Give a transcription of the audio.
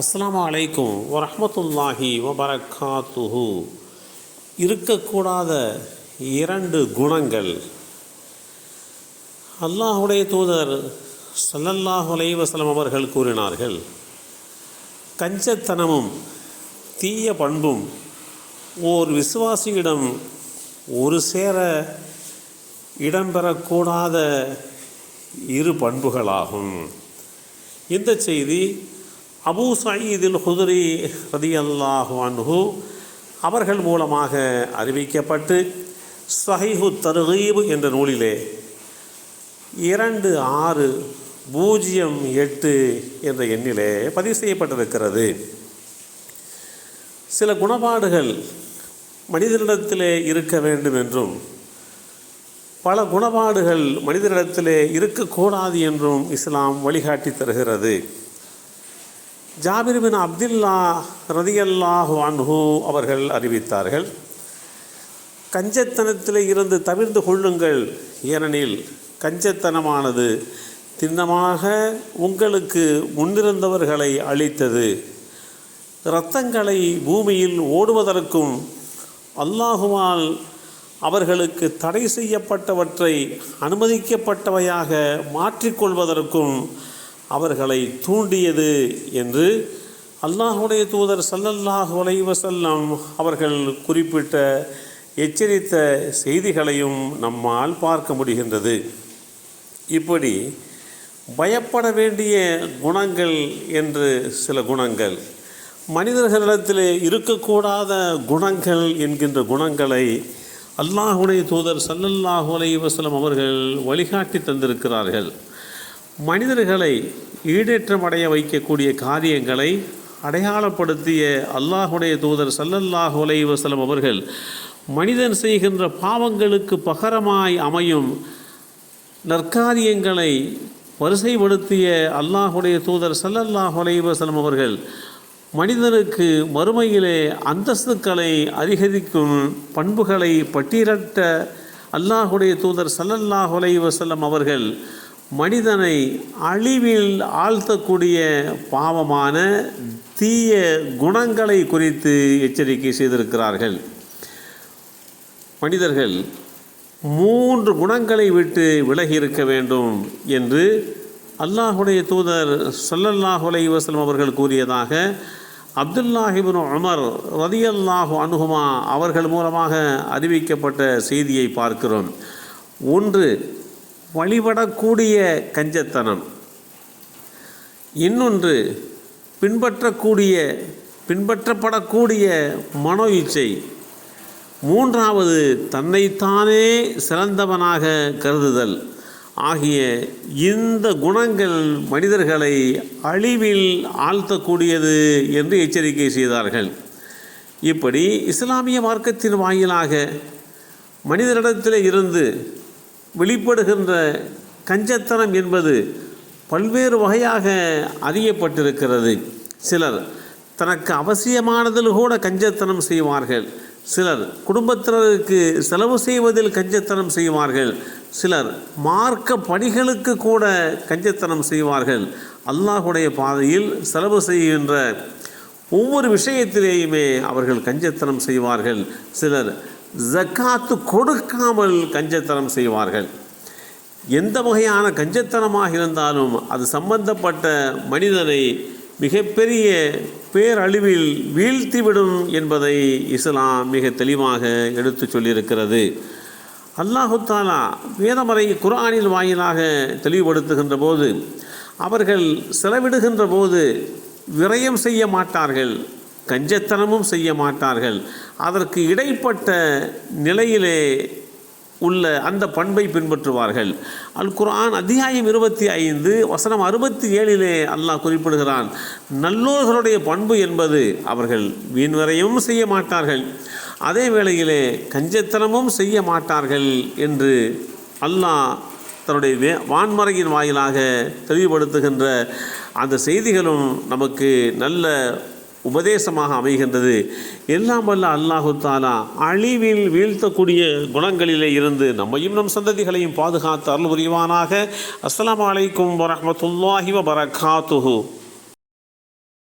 அஸ்லாம் அலைக்கும் வரமத்துல்லாஹி வபரகாத்துஹு இருக்கக்கூடாத இரண்டு குணங்கள். அல்லாஹுடைய தூதர் சல்லல்லாஹு அலைவசலம் அவர்கள் கூறினார்கள் கஞ்சத்தனமும் தீய பண்பும் ஓர் விசுவாசியிடம் ஒரு சேர இடம்பெறக்கூடாத இரு பண்புகளாகும். இந்த செய்தி அபூ சயீதில் ஹுதுரி ரதியல்லாஹு அன்ஹு அவர்கள் மூலமாக அறிவிக்கப்பட்டு சஹிஹு தர்கீப் என்ற நூலிலே இரண்டு ஆறு பூஜ்ஜியம் எட்டு என்ற எண்ணிலே பதிவு செய்யப்பட்டிருக்கிறது. சில குணபாடுகள் மனிதனிடத்திலே இருக்க வேண்டும் என்றும் பல குணபாடுகள் மனிதனிடத்திலே இருக்கக்கூடாது என்றும் இஸ்லாம் வழிகாட்டி தருகிறது. ஜாபிர்பின் அப்துல்லா ரதியல்லாஹு அன்ஹு அவர்கள் அறிவித்தார்கள் கஞ்சத்தனத்தில் இருந்து தவிர்ந்து கொள்ளுங்கள் ஏனெனில் கஞ்சத்தனமானது திண்ணமாக உங்களுக்கு முன்னிருந்தவர்களை அளித்தது இரத்தங்களை பூமியில் ஓடுவதற்கும் அல்லாஹுவால் அவர்களுக்கு தடை செய்யப்பட்டவற்றை அனுமதிக்கப்பட்டவையாக மாற்றிக்கொள்வதற்கும் அவர்களை தூண்டியது என்று அல்லாஹுடைய தூதர் சல்லல்லாஹ் அலைஹி அவர்கள் குறிப்பிட்ட எச்சரித்த செய்திகளையும் நம்மால் பார்க்க முடிகின்றது. இப்படி பயப்பட வேண்டிய குணங்கள் என்று சில குணங்கள் மனிதர்களிடத்தில் இருக்கக்கூடாத குணங்கள் என்கின்ற குணங்களை அல்லாஹுடைய தூதர் சல்லல்லாஹு அலைஹி அவர்கள் வழிகாட்டி தந்திருக்கிறார்கள். மனிதர்களை ஈடேற்றமடைய வைக்கக்கூடிய காரியங்களை அடையாளப்படுத்திய அல்லாஹுடைய தூதர் சல்லல்லாஹு அலைவசலம் அவர்கள் மனிதன் செய்கின்ற பாவங்களுக்கு பகரமாய் அமையும் நற்காரியங்களை வரிசைப்படுத்திய அல்லாஹுடைய தூதர் சல்லல்லாஹு அலைவசலம் அவர்கள் மனிதனுக்கு மறுமையிலே அந்தஸ்துக்களை அதிகரிக்கும் பண்புகளை பட்டியலிட்ட அல்லாஹுடைய தூதர் சல்லல்லாஹு அலைஹி அவர்கள் மனிதனை அழிவில் ஆழ்த்தக்கூடிய பாவமான தீய குணங்களை குறித்து எச்சரிக்கை செய்திருக்கிறார்கள். மனிதர்கள் மூன்று குணங்களை விட்டு விலகி இருக்க வேண்டும் என்று அல்லாஹுடைய தூதர் சல்லல்லாஹுலை வசலம் அவர்கள் கூறியதாக அப்துல்லாஹிபின் உமர் ரதியல்லாஹு அனுகுமா அவர்கள் மூலமாக அறிவிக்கப்பட்ட செய்தியை பார்க்கிறோம். ஒன்று வழிபடக்கூடிய கஞ்சத்தனம். இன்னொன்று பின்பற்றக்கூடிய பின்பற்றப்படக்கூடிய மனோ இச்சை. மூன்றாவது தன்னைத்தானே சிறந்தவனாக கருதுதல். ஆகிய இந்த குணங்கள் மனிதர்களை அழிவில் ஆழ்த்தக்கூடியது என்று எச்சரிக்கை செய்தார்கள். இப்படி இஸ்லாமிய மார்க்கத்தின் வாயிலாக மனிதரிடத்தில் இருந்து வெளிப்படுகின்ற கஞ்சத்தனம் என்பது பல்வேறு வகையாக அறியப்பட்டிருக்கிறது. சிலர் தனக்கு அவசியமானதில் கூட கஞ்சத்தனம் செய்வார்கள். சிலர் குடும்பத்தினருக்கு செலவு செய்வதில் கஞ்சத்தனம் செய்வார்கள். சிலர் மார்க்க பணிகளுக்கு கூட கஞ்சத்தனம் செய்வார்கள். அல்லாஹுடைய பாதையில் செலவு செய்கின்ற ஒவ்வொரு விஷயத்திலேயுமே அவர்கள் கஞ்சத்தனம் செய்வார்கள். சிலர் ஜக்காத்து கொடுக்காமல் கஞ்சத்தனம் செய்வார்கள். எந்த வகையான கஞ்சத்தனமாக இருந்தாலும் அது சம்பந்தப்பட்ட மனிதனை மிகப்பெரிய பேரழிவில் வீழ்த்திவிடும் என்பதை இஸ்லாம் மிக தெளிவாக எடுத்து சொல்லியிருக்கிறது. அல்லாஹு தாலா வேதமறை குரானில் வாயிலாக தெளிவுபடுத்துகின்ற போது அவர்கள் செலவிடுகின்ற போது விரயம் செய்ய மாட்டார்கள். கஞ்சத்தனமும் செய்ய மாட்டார்கள். அதற்கு இடைப்பட்ட நிலையிலே உள்ள அந்த பண்பை பின்பற்றுவார்கள். அல் குரான் அத்தியாயம் இருபத்தி ஐந்து வசனம் அறுபத்தி ஏழிலே அல்லாஹ் குறிப்பிடுகிறான் நல்லோர்களுடைய பண்பு என்பது அவர்கள் வீண்வரையும் செய்ய மாட்டார்கள். அதே வேளையிலே கஞ்சத்தனமும் செய்ய மாட்டார்கள் என்று அல்லாஹ் தன்னுடைய வே வான்மறையின் வாயிலாக தெளிவுபடுத்துகின்ற அந்த செய்திகளும் நமக்கு நல்ல உபதேசமாக அமைகின்றது. எல்லாம் வல்ல அல்லாஹு தாலா அழிவில் வீழ்த்தக்கூடிய குணங்களிலே இருந்து நம்மையும் நம் சந்ததிகளையும் பாதுகாத்து அருள் புரிவானாக. அஸ்லாம் வலைக்கும் வரமத்துல்லாஹி வரகாத்துஹூ